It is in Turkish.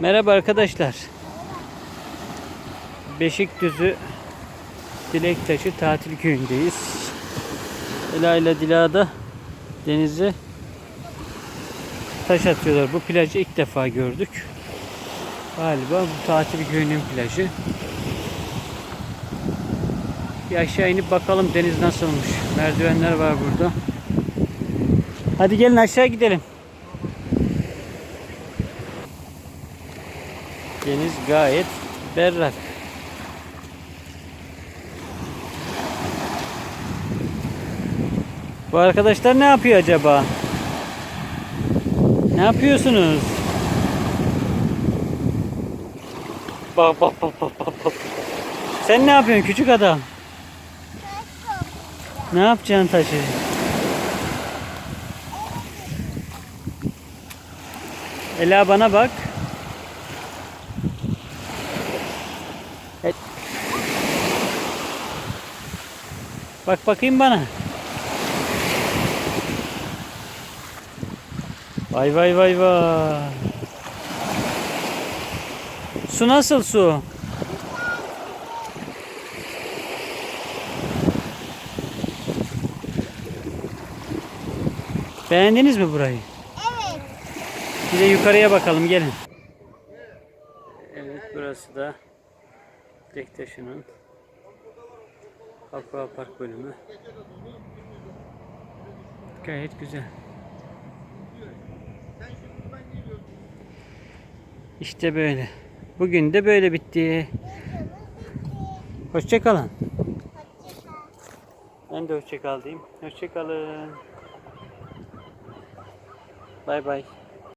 Merhaba arkadaşlar. Beşikdüzü Dilektaşı tatil köyündeyiz. Ela ile Dila da denize taş atıyorlar. Bu plajı ilk defa gördük. Galiba bu tatil köyünün plajı. Bir aşağı inip bakalım deniz nasılmış. Merdivenler var burada. Hadi gelin aşağı gidelim. Deniz gayet berrak. Bu arkadaşlar ne yapıyor acaba? Ne yapıyorsunuz? Bak bak bak bak bak bak. Sen ne yapıyorsun küçük adam? Ne yapacaksın taşı? Ela bana bak. Et. Bak bakayım bana. Vay vay vay vay. Su nasıl su? Beğendiniz mi burayı? Evet. Bir de yukarıya bakalım gelin. Evet burası da Bektaşı'nın Aqua Park bölümü. Gayet güzel. İşte böyle. Bugün de böyle bitti. Hoşçakalın. Ben de hoşçakal diyeyim. Hoşçakalın. Bay bay.